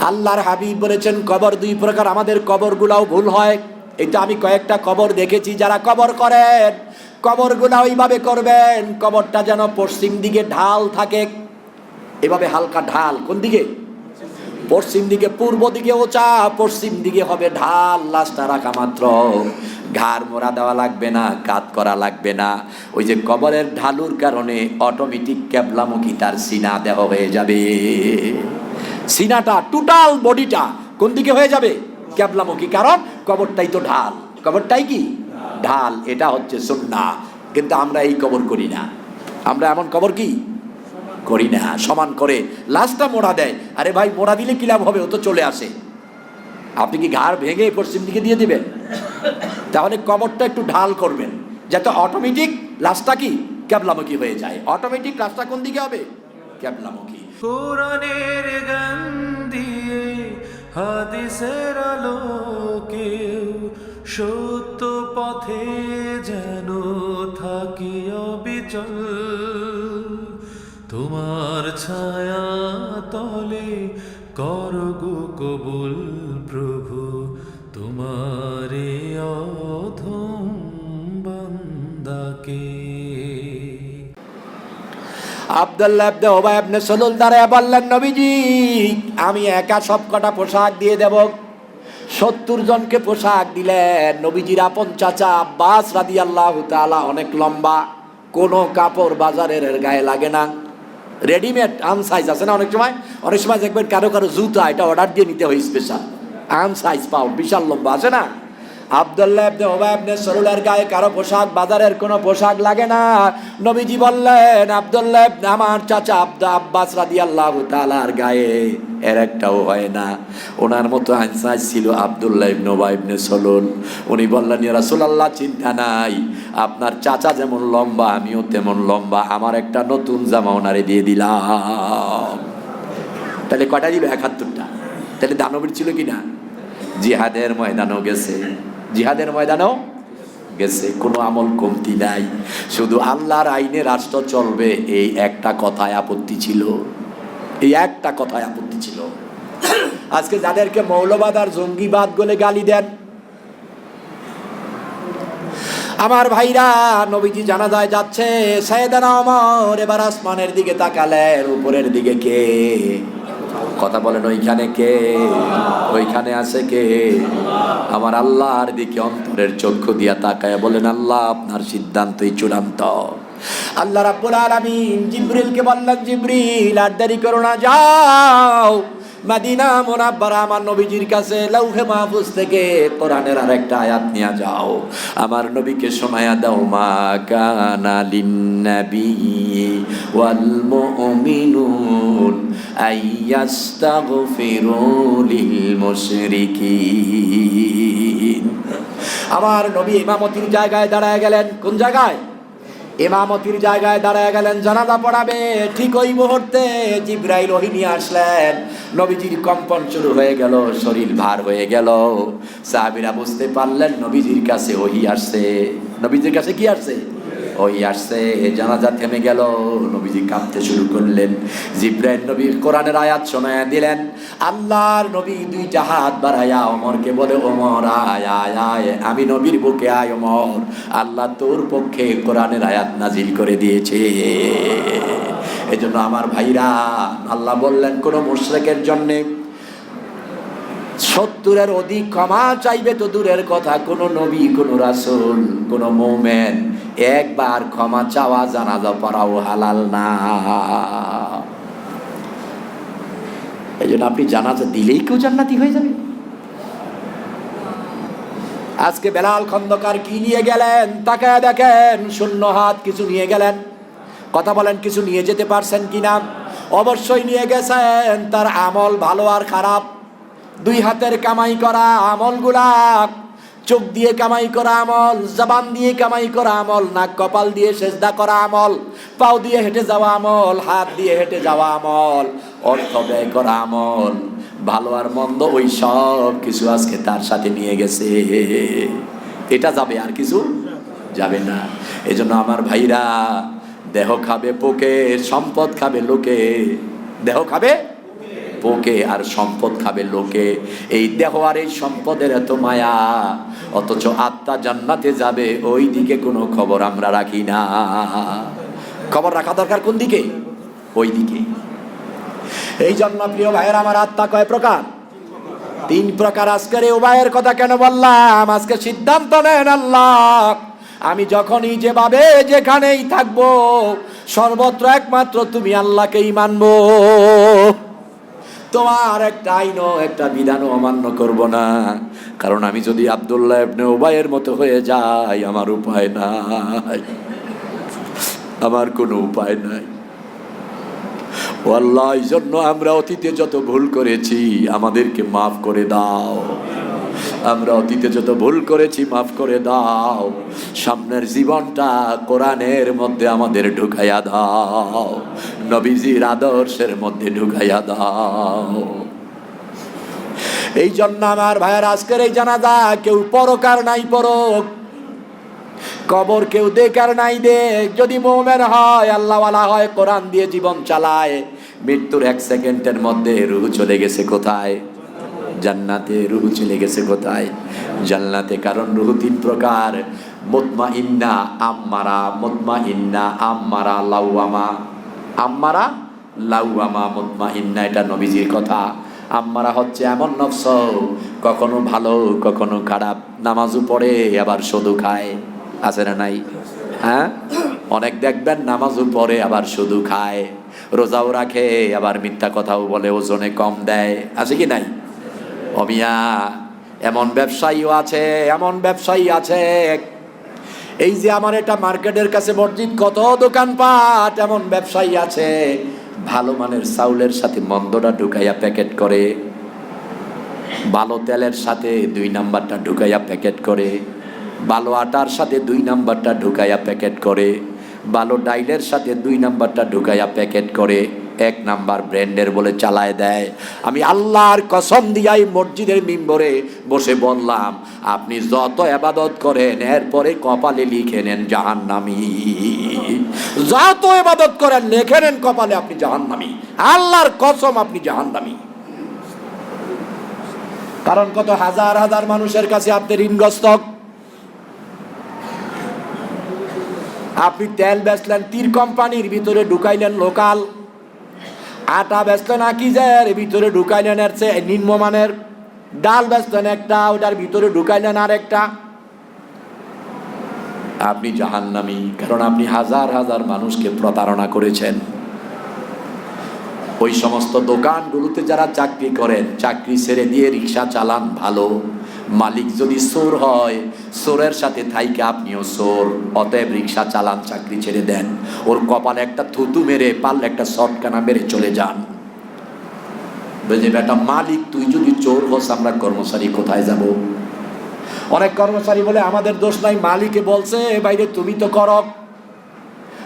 আল্লাহর হাবিব বলেছেন, কবর দুই প্রকার, আমাদের কবরগুলাও ভুল হয়। এটা আমি কয়েকটা কবর দেখেছি যারা কবর করেন। কবরগুলা ওইভাবে করবেন, কবরটা যেন পশ্চিম দিকে ঢাল থাকে। এভাবে হালকা ঢাল, কোন দিকে? পশ্চিম দিকে, পূর্ব দিকে ওচা, পশ্চিম দিকে হবে ঢাল, লাশটা রাখা মাত্র। ঘাড় মোড়া দেওয়া লাগবে না, কাত করা লাগবে না। ওই যে কবরের ঢালুর কারণে অটোমেটিক ক্যাবলামুখী তার সিনা দেহ হয়ে যাবে। সিনাটা টোটাল বডিটা কোন দিকে হয়ে যাবে? ক্যাবলামুখী। কারণ কবরটাই তো ঢাল। কবরটাই কি? ঢাল। এটা হচ্ছে সুন্না কিন্তু আমরা এই কবর করি না। আমরা এমন কবর কি? করি না। সমান করে লাশটা মোড়া দেয়। আরে ভাই, মোড়া দিলে কি লাভ হবে? ও তো চলে আসে। আপনি কি ঘাড় ভেঙে পশ্চিম দিকে দিয়ে দিবেন? তাহলে কবরটা একটু ঢাল করবেন। যাতে অটোমেটিক লাশটা কি? ক্যাবলামুখী হয়ে যায়। অটোমেটিক লাশটা কোন দিকে হবে? ক্যাবলামুখী। হাদিসের আলোকে সত্য পথে যেন থাকি অবিচল। তোমার ছায়া তলে করগো কবুল। আব্দুল্লাহ আব্দে ওবাই আপনি সলুল দাঁড়ায় বললেন, নবীজি, আমি একা সব কটা পোশাক দিয়ে দেব। সত্তর জনকে পোশাক দিলেন। নবীজির আপন চাচা আব্বাস রাদি আল্লাহ তালা অনেক লম্বা, কোনো কাপড় বাজারের গায়ে লাগে না। রেডিমেড আন সাইজ আছে না অনেক সময়? অনেক সময় দেখবেন কারও কারও জুতা, এটা অর্ডার দিয়ে নিতে হয় স্পেশাল আন সাইজ পাও বিশাল লম্বা, আছে না? আব্দুল্লাহ ইবনে ওবাই ইবনে সরুলের গায়ে কারও পোশাক, বাজারের কোনো পোশাক লাগে না। নবীজি বললেন, আব্দুল্লাহ আমার চাচা আব্দ আব্বাস রাদিয়াল্লাহু তাআলার গায়ে এর একটাও হয় না। ওনার মতো আনসাজ ছিল আব্দুল্লাহ ইবনে ওবাই ইবনে সলুল উনি বললেন, ইয়া রাসূলুল্লাহ, চিন্তা নাই। আপনার চাচা যেমন লম্বা, আমিও তেমন লম্বা। আমার একটা নতুন জামা ওনারে দিয়ে দিলাম। তাহলে কটা দিবে? একাত্তরটা তাহলে দানবীর ছিল কি না জিহাদের ময়দানও গেছে। জিহাদের ময়দানও গেছে, কোনো আমল কমতি নাই। শুধু আল্লাহর আইনে রাষ্ট্র চলবে, এই একটা কথায় আপত্তি ছিল। এই একটা কথায় আপত্তি ছিল। আজকে যাদেরকে মৌলবাদ আর জঙ্গিবাদ বলে গালি দেন, আমার ভাইরা, নবীজি জানা যায় যাচ্ছে সাইদানা অমর এবার আসমানের দিকে তাকালেন, উপরের দিকে কে? কথা বলেন, ওইখানে কে? ওইখানে আছে কে? আমার আল্লাহর দিকে অন্তরের চক্ষু দিয়া তাকায় বলেন, আল্লাহ, আপনার সিদ্ধান্তই চূড়ান্ত। আল্লাহ রাব্বুল আলামিন জিব্রিলকে বললেন, জিব্রিল, আর দেরি করো না, যাও। মাদিনা মোনাব্বারা আমার নবীজির কাছে লৌহে মাহফুজ থেকে কোরআনের আরেকটা আয়াত নিয়ে যাও। আমার নবীকে শোনায়া দাও, মা কানা লিন্নাবি ওয়াল মুমিনুন আইয়াস্তাগফিরু লিল মুশরিকিন। আমার নবী ইমামতির জায়গায় দাঁড়ায় গেলেন। কোন জায়গায়? ইমামতির জায়গায় দাঁড়ায় গেলেন, জানাজা পড়াবে। ঠিক ওই মুহূর্তে জিব্রাইল রোহিণী আসলেন। নবীজির কম্পন শুরু হয়ে গেল, শরীর ভার হয়ে গেল। সাহাবিরা বুঝতে পারলেন, নবীজির কাছে ওহি আসছে। নবীজির কাছে কি আসছে? ওই আসছে জানাজা থেমে গেল, নবীজি কাঁপতে শুরু করলেন। জিব্রাইল নবীর কোরআনের আয়াত শোনায় দিলেন, আল্লাহর নবী দুইটা হাত বাড়ায়া ওমরকে বলে, ওমর, আয় আয় আয়, আমি নবীর বুকে আয়, ওমর। আল্লাহ তোর পক্ষে কোরআনের আয়াত নাজিল করে দিয়েছে। এজন্য আমার ভাইরা, আল্লাহ বললেন, কোন মুশরিকের জন্যে সত্তরের অধিক ক্ষমা চাইবে তো দূরের কথা। কোনো নবী, কোনো রাসূল, কোনো মোমেন একবার ক্ষমা চাওয়া জানাজা পড়াও হালাল না। এই জন্য আপনি জানাজা দিলেই কেউ জান্নাতি হয়ে যাবে। আজকে বেলাল খন্দকার কি নিয়ে গেলেন? তাকে দেখেন, শূন্য হাত কিছু নিয়ে গেলেন। কথা বলেন, কিছু নিয়ে যেতে পারছেন কিনা? অবশ্যই নিয়ে গেছেন, তার আমল ভালো আর খারাপ। দুই হাতের কামাই করা আমলগুলা চোখ দিয়ে কামাই করা আমল, জবান দিয়ে কামাই করা আমল, নাক কপাল দিয়ে সেজদা করা আমল, পাও দিয়ে হেঁটে যাওয়া আমল, হাত দিয়ে হেঁটে যাওয়া আমল, অর্থ ব্যয় করা আমল, ভালো আর মন্দ ওই সব কিছু আজকে তার সাথে নিয়ে গেছে। এটা যাবে, আর কিছু যাবে না। এজন্য আমার ভাইরা, দেহ খাবে পোকে, সম্পদ খাবে লোকে, দেহ খাবে পোকে আর সম্পদ খাবে লোকে। এই দেহ আর এই সম্পদের এত মায়া, অথচ আত্মা জান্নাতে যাবে ওই দিকে কোনো খবর আমরা রাখি না। খবর রাখা দরকার কোন দিকে? ওই দিকে এই জন্য প্রিয় ভাইয়ের আমার আত্মা কয় প্রকার? তিন প্রকার আজকের এই উপায়ের কথা কেন বললাম? আজকে সিদ্ধান্ত নেন আল্লাহ। আমি যখনই যেভাবে যেখানেই থাকব, সর্বত্র একমাত্র তুমি আল্লাহকেই মানবো। তোমার একটা আইনও, একটা বিধানও অমান্য করব না। কারণ আমি যদি আবদুল্লাহ ইবনে ওবায়ের মতো হয়ে যাই, আমার উপায় নাই। আমার কোনো উপায় নাই। আল্লাহ এই জন্য আমরা অতীতে যত ভুল করেছি, আমাদেরকে মাফ করে দাও। আমরা অতীতে যত ভুল করেছি, মাফ করে দাও। সামনের জীবনটা কোরআনের মধ্যে আমাদের ঢুকাইয়া দাও। নবীজির আদর্শের মধ্যে ঢুকাইয়া দাও। এই জন্য আমার ভাইয়ের আজকের এই জানাজা কেউ পরকার নাই পরক। কবর কেউ দেখ আর নাই দেখ। যদি মোমেন হয়, আল্লাহওয়ালা হয়, কোরআন দিয়ে জীবন চালায়। মৃত্যুর এক সেকেন্ডের মধ্যে রুহ চলে গেছে কোথায়? জান্নাতে রুহ চলে গেছে কোথায়? জান্নাতে কারণ রুহ তিন প্রকার। মুতমা ইন্না আম্মারা মুতমা ইন্না আম্মারা, লাউয়ামা। আম্মারা, লাউয়ামা মুতমা ইন্না এটা নবীজির কথা। আম্মারা হচ্ছে এমন নফস, কখনো ভালো, কখনো খারাপ। নামাজও পড়ে, আবার শুধু খায়। আছে না নাই? হ্যাঁ? অনেক দেখবেন নামাজও পড়ে, আবার শুধু খায়। রোজাও রাখে, আবার মিথ্যা কথাও বলে, ওজনে কম দেয়। আছে কি নাই? অমিয়া, এমন ব্যবসায়ীও আছে, এমন ব্যবসায়ী আছে। এই যে আমার এটা মার্কেটের কাছে মসজিদ, কত দোকানপাট, এমন ব্যবসায়ী আছে। ভালো মানের চাউলের সাথে মন্দটা ঢুকাইয়া প্যাকেট করে। ভালো তেলের সাথে দুই নাম্বারটা ঢুকাইয়া প্যাকেট করে। ভালো আটার সাথে দুই নাম্বারটা ঢুকাইয়া প্যাকেট করে। ভালো ডাইলের সাথে দুই নাম্বারটা ঢুকাইয়া প্যাকেট করে। এক নাম্বার ব্র্যান্ডের বলে চালায় দেয়। আমি আল্লাহর কসম দিয়াই মসজিদের মিম্বরে বসে বললাম, আপনি যত এবাদত করেন, এরপরে কপালে লিখে নেন জাহান্নামি। যত এবাদত করেন, লিখে নেন কপালে আপনি জাহান্নামি। আল্লাহর কসম আপনি জাহান্নামি। কারণ কত হাজার হাজার মানুষের কাছে আপনি ঋণগ্রস্ত। আপনি তেল বেচলেন, তীর কোম্পানির ভিতরে ঢুকাইলেন লোকাল। আটা বেচলেন আকিজের ভিতরে ঢুকাইলেন এর চেয়ে নিম্নমানের। ডাল বেচলেন একটা ওটার ভিতরে ঢুকাইলেন আর একটা আপনি জাহান্নামি, কারণ আপনি হাজার হাজার মানুষকে প্রতারণা করেছেন। ওই সমস্ত দোকানগুলোতে যারা চাকরি করেন, চাকরি ছেড়ে দিয়ে রিক্সা চালান ভালো। মালিক যদি সোর হয় সোরের সাথে থাইকে আপনিও সোর অতএব রিক্সা চালান, চাকরি ছেড়ে দেন। ওর কপালে একটা থুতু মেরে পারলে একটা শটকানা মেরে চলে যান। বুঝলি বেটা মালিক, তুই যদি চোর হস, আমরা কর্মচারী কোথায় যাব? অনেক কর্মচারী বলে, আমাদের দোষ নাই, মালিকে বলছে বাইরে তুমি তো করক।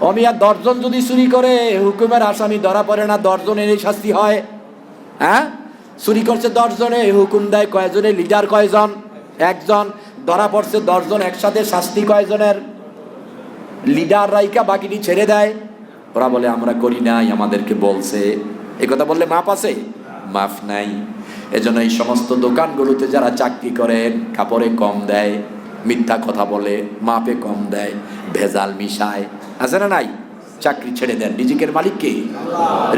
অমিয়া দশজন যদি চুরি করে, হুকুমের আসামি ধরা পড়ে না, দশজনের এই শাস্তি হয়। হ্যাঁ? চুরি করছে দশজনে হুকুম দেয় কয়জনে? লিডার কয়জন? একজন। ধরা পড়ছে দশজন একসাথে, শাস্তি কয়জনের? লিডার রাইকা বাকিটি ছেড়ে দেয়। ওরা বলে, আমরা করি নাই, আমাদেরকে বলছে। এ কথা বললে মাপ আছে? মাফ নাই। এজন্য এই সমস্ত দোকানগুলোতে যারা চাকরি করেন কাপড়ে কম দেয়, মিথ্যা কথা বলে, মাপে কম দেয়, ভেজাল মিশায়। আছে না নাই? চাকরি ছেড়ে দেন রিজিকের মালিককে।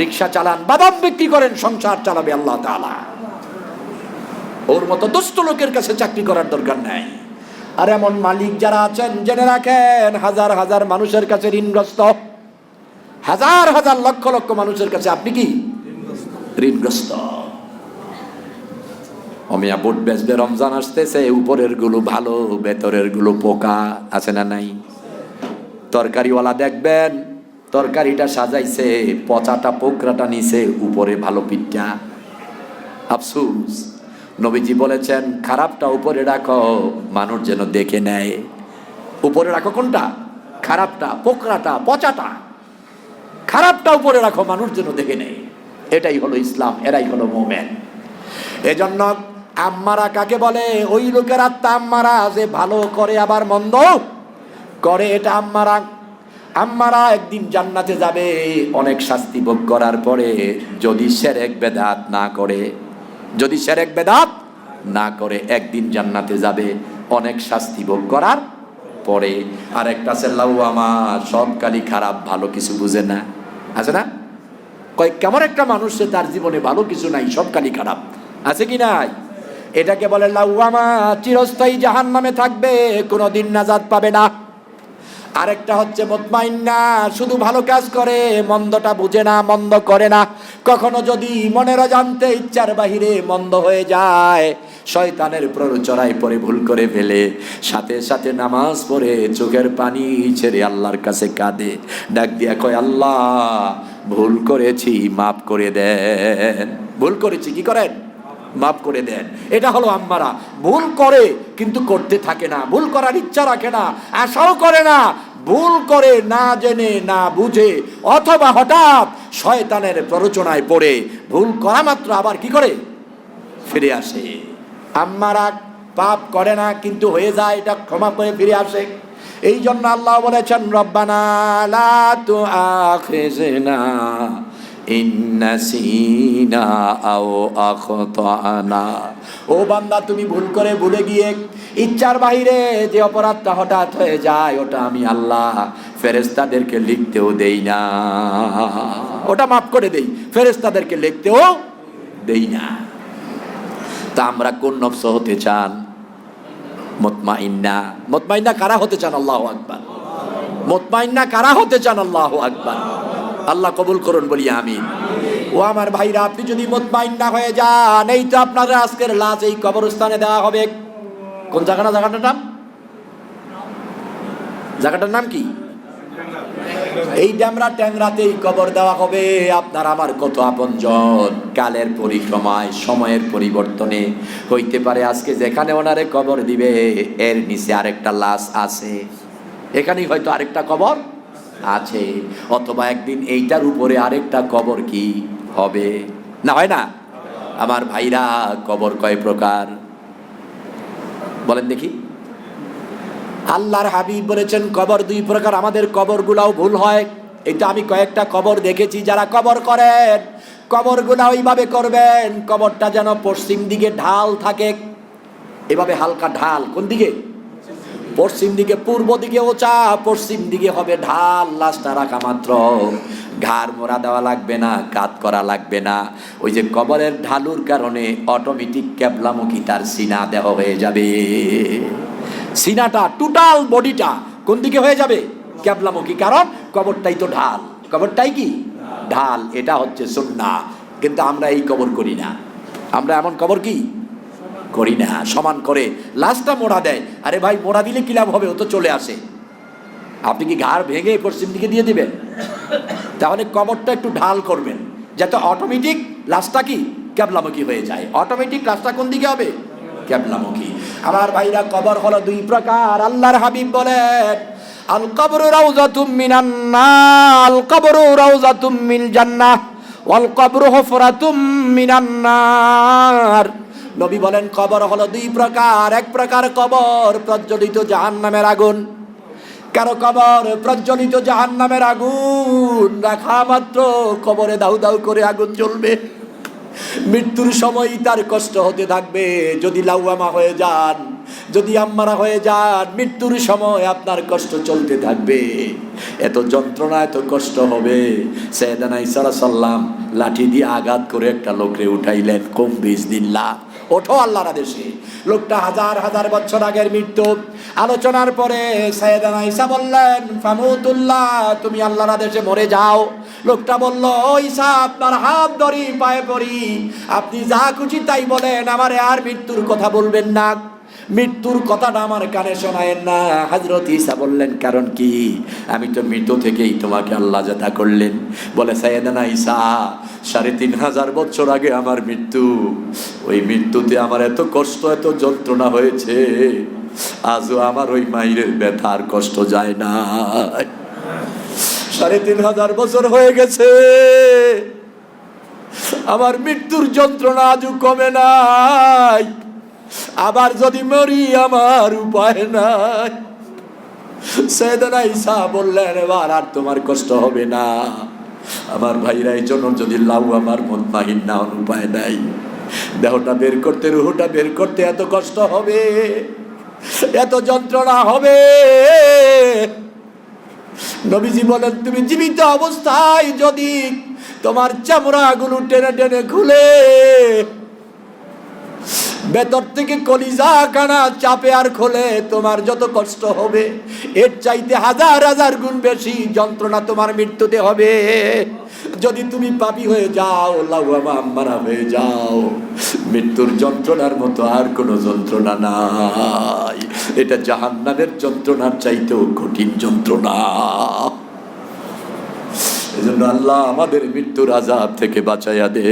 রিক্সা চালান, বাদাম বিক্রি করেন, সংসার চালাবে আল্লাহ তাআলা। ওর মতো দুষ্ট লোকের কাছে চাকরি করার দরকার নাই। আর এমন মালিক যারা আছেন, জেনে রাখেন, হাজার হাজার মানুষের কাছে ঋণগ্রস্ত। হাজার হাজার লক্ষ লক্ষ মানুষের কাছে আপনি কি? ঋণগ্রস্ত। অমিয়া বুট বেচবে, রমজান আসতেছে, উপরেরগুলো ভালো, ভেতরেরগুলো পোকা, আছে না নাই? তরকারিওয়ালা দেখবেন তরকারিটা সাজাইছে, পচাটা, পোকরাটা নিছে, উপরে ভালো পিঠা আফসুস। নবীজি বলেছেন, খারাপটা উপরে রাখো, মানুষ যেন দেখে নেয়। উপরে রাখো কোনটা? খারাপটা, পোকরাটা, পচাটা। খারাপটা উপরে রাখো, মানুষ যেন দেখে নেয়। এটাই হলো ইসলাম, এরাই হলো মোমেন। এজন্য আম্মারা কাকে বলে? ওই লোকের আত্মা আম্মারা, যে ভালো করে আবার মন্দ করে, এটা আম্মারা আম্মারা একদিন জান্নাতে যাবে, অনেক শাস্তি ভোগ করার পরে যদি সেরেক বেদাত না করে, যদি সেরেক বেদাত না করে একদিন জান্নাতে যাবে, অনেক শাস্তি ভোগ করার পরে আর একটা সেল্লাউ আমার সব কালি খারাপ, ভালো কিছু বুঝে না। আছে না? কয়, কেমন একটা মানুষ তার জীবনে ভালো কিছু নাই, সব কালি খারাপ। আছে কি নাই? এটাকে বলে লাউয়ামা চিরস্থায়ী জাহান নামে থাকবে, কোনোদিন নাজাদ পাবে না। আরেকটা হচ্ছে মতমাইন্না, শুধু ভালো কাজ করে, মন্দটা বুঝে না, মন্দ করে না। কখনো যদি মনের জানতে ইচ্ছার বাহিরে মন্দ হয়ে যায়, শয়তানের প্ররোচনায় পরে ভুল করে ফেলে। সাথে সাথে নামাজ পড়ে চোখের পানি ছেড়ে আল্লাহর কাছে কাঁদে। ডাক দিয়া কয়, আল্লাহ, ভুল করেছি, মাফ করে দেন। ভুল করেছি, কি করেন? মাফ করে দেন। এটা হলো আম্মারা। ভুল করে কিন্তু করতে থাকে না। ভুল করার ইচ্ছা রাখে না। আশাও করে না। ভুল করে না জেনে, না বুঝে, অথবা হঠাৎ শয়তানের প্ররোচনায় পড়ে। ভুল করা মাত্র আবার কি করে? ফিরে আসে। আম্মারা পাপ করে না, কিন্তু হয়ে যায় এটা ক্ষমা করে ফিরে আসে। এই জন্য আল্লাহ বলেছেন, রব্বানা লা আও আখতানা ও বান্দা, তুমি ভুল করে ভুলে গিয়ে ইচ্ছার বাহিরে যে অপরাধটা হঠাৎ হয়ে যায়, ওটা আমি আল্লাহ ফেরেস্তাদেরকে লিখতেও দেই না। ওটা মাফ করে দেই ফেরেস্তাদেরকে লিখতেও দেই না। তা আমরা কোন নফস হতে চান? মতমাইন্না। মতমাইন্না কারা হতে চান? আল্লাহ আকবার। মতমাইন্না কারা হতে চান? আল্লাহ আকবার। আল্লাহ কবুল করুন, বলি আমি ও আমার ভাইরা, আপনি যদি মতমাইন্না হয়ে যান, এই তো আপনাদের আজকের লাশ এই কবরস্থানে দেওয়া হবে। কোন জায়গাটা জায়গাটার নাম? জায়গাটার নাম কি? এই ড্যামরা ট্যাংরাতেই কবর দেওয়া হবে। আপনার আমার কত আপনজন। কালের পরিক্রমায়, সময়ের পরিবর্তনে হইতে পারে আজকে যেখানে ওনারে কবর দিবে, এর নিচে আরেকটা লাশ আছে। এখানেই হয়তো আরেকটা কবর আছে, অথবা একদিন এইটার উপরে আরেকটা কবর কি হবে? না, হয় না? আমার ভাইরা কবর কয় প্রকার? বলেন দেখি। আল্লাহর হাবিব বলেছেন, কবর দুই প্রকার, আমাদের কবরগুলাও ভুল হয়। এটা আমি কয়েকটা কবর দেখেছি যারা কবর করেন। কবরগুলা ওইভাবে করবেন, কবরটা যেন পশ্চিম দিকে ঢাল থাকে। এভাবে হালকা ঢাল, কোন দিকে? পশ্চিম দিকে, পূর্ব দিকে ওচা, পশ্চিম দিকে হবে ঢাল, লাশটা রাখা মাত্র। ঘাড় মোড়া দেওয়া লাগবে না, কাত করা লাগবে না। ওই যে কবরের ঢালুর কারণে অটোমেটিক ক্যাবলামুখী তার সিনা দেহ হয়ে যাবে। সিনাটা টোটাল বডিটা কোন দিকে হয়ে যাবে? ক্যাবলামুখী, কারণ কবরটাই তো ঢাল। কবরটাই কি? ঢাল, এটা হচ্ছে সুন্না কিন্তু আমরা এই কবর করি না। আমরা এমন কবর কি? করি না, সমান করে। লাশটা মোড়া দেয়। আরে ভাই, মোড়া দিলে কি লাভ হবে? ও তো চলে আসে। আপনি কি ঘাড় ভেঙে পশ্চিম দিকে দিয়ে দিবেন? তাহলে কবরটা একটু ঢাল করবেন। যাতে অটোমেটিক লাশটা কি? ক্যাবলামুখী হয়ে যায়। অটোমেটিক লাশটা কোন দিকে হবে? ক্যাবলামুখী। আমার ভাইরা, কবর হলো দুই প্রকার। আল্লাহর হাবিব বলেন, আল কবর রাউজাতুম মিনান নার, আল কবর রাউজাতুম মিন জান্নাহ, ওয়াল কবর হুফরাতুম মিনান নার। নবী বলেন, কবর হলো দুই প্রকার। এক প্রকার কবর প্রজ্বলিত জাহান্নামের আগুন। কারও কবর প্রজ্বলিত জাহান্নামের আগুন রাখা মাত্র, কবরে দাউ দাউ করে আগুন জ্বলবে। মৃত্যুর সময় তার কষ্ট হতে থাকবে। যদি লাউয়ামা হয়ে যান, যদি আম্মারা হয়ে যান, মৃত্যুর সময় আপনার কষ্ট চলতে থাকবে। এত যন্ত্রণা, এত কষ্ট হবে। সৈয়দানা ইসারা সাল্লাম লাঠি দিয়ে আঘাত করে একটা লোকরে উঠাইলেন কম বিশ দিল্লা। ওঠো আল্লাহর আদেশে। লোকটা হাজার হাজার বছর আগের মৃত্যু। আলোচনার পরে সৈয়দানা ঈসা বললেন, ফামুতুল্লাহ, তুমি আল্লাহর আদেশে মরে যাও। লোকটা বলল, ঈসা, আপনার হাত ধরি পায়ে পড়ি। আপনি যা খুশি তাই বলেন, আমারে আর মৃত্যুর কথা বলবেন না। মৃত্যুর কথাটা আমার কানে শোনায়েন না। হাজরত ঈসা বললেন, কারণ কি? আমি তো মৃত থেকেই তোমাকে আল্লাহ জাতা করলেন। বলে সাইয়েদানা ঈসা, সাড়ে তিন হাজার বছর আগে আমার মৃত্যু। ওই মৃত্যুতে আমার এত কষ্ট, এত যন্ত্রণা হয়েছে। আজও আমার ওই মায়ের ব্যথার কষ্ট যায় না। সাড়ে তিন হাজার বছর হয়ে গেছে। আমার মৃত্যুর যন্ত্রণা আজও কমে নাই। আবার যদি মরি আমার উপায় নাই। সৈয়দনা ঈসা বললেন, এবার আর তোমার কষ্ট হবে না। আমার ভাইরা, এই জন্য যদি লাউ আমার মন মাহিন না উপায় নাই। দেহটা বের করতে, রুহুটা বের করতে এত কষ্ট হবে, এত যন্ত্রণা হবে। নবীজি বলেন, তুমি জীবিত অবস্থায় যদি তোমার চামড়া চামড়াগুলো টেনে টেনে খুলে ভেতর থেকে কলিজা কানা চাপে আর খোলে, তোমার যত কষ্ট হবে, এর চাইতে হাজার হাজার গুণ বেশি যন্ত্রণা তোমার মৃত্যুতে হবে। যদি তুমি পাপি হয়ে যাও লাউমা আম্মারা হয়ে যাও। মৃত্যুর যন্ত্রণার মতো আর কোনো যন্ত্রণা নাই। এটা জাহান্নামের যন্ত্রণার চাইতেও কঠিন যন্ত্রণা। এজন্য আল্লাহ আমাদের মৃত্যুর আজাব থেকে বাঁচাইয়া দে।